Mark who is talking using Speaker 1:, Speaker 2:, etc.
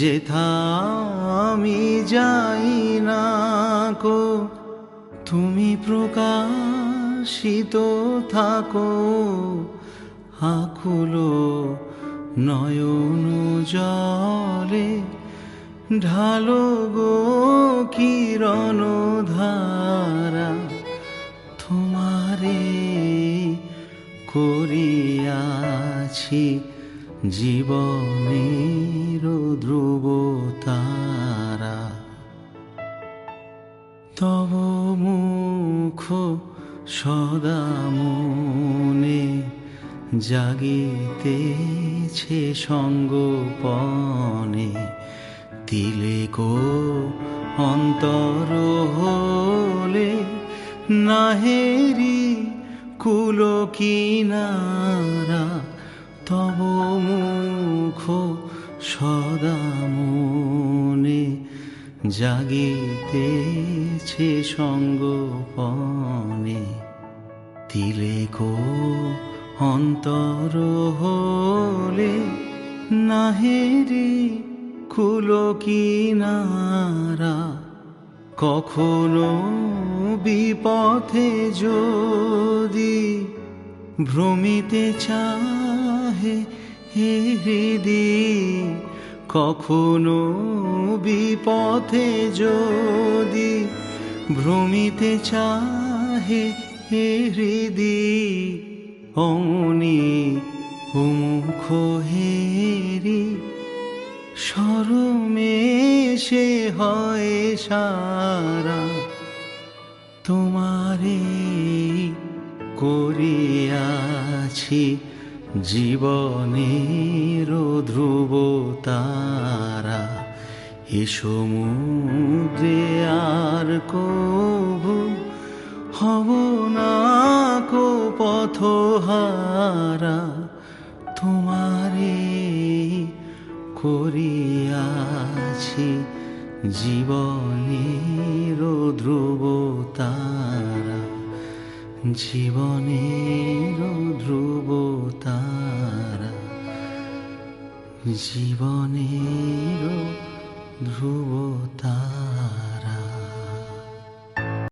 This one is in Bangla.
Speaker 1: যেথা আমি যাই না কো, তুমি প্রকাশিত থাকো। আকুলো নয়ন জলে, ঢালো গো কিরণ ধারা। তোমারে করিয়াছি জীবনের তব মুখ সদা মনে জাগিতেছে সঙ্গপনে। তিলেকো অন্তর হলে নাহেরি কুল কিনারা তব মুখ সদা মনে জাগিতেছে সঙ্গপনে তিলেকো অন্তর হলে নাহেরি কুলো কিনারা, কখনো বিপথে যদি ভ্রমিতে চাহে হে হৃদি কখনো বিপথে যদি ভ্রমিতে চাহে হৃদি অমনি উমুখ হেরি সরমে সে হয় সারা তোমারে করিয়াছি জীবনের ধ্রুব তারা এ আর কভু হব না কো পথহারা, তোমারে করিয়াছি জীবনের ধ্রুব তারা জীবনের ধ্রুব তারা জীবনের ধ্রুব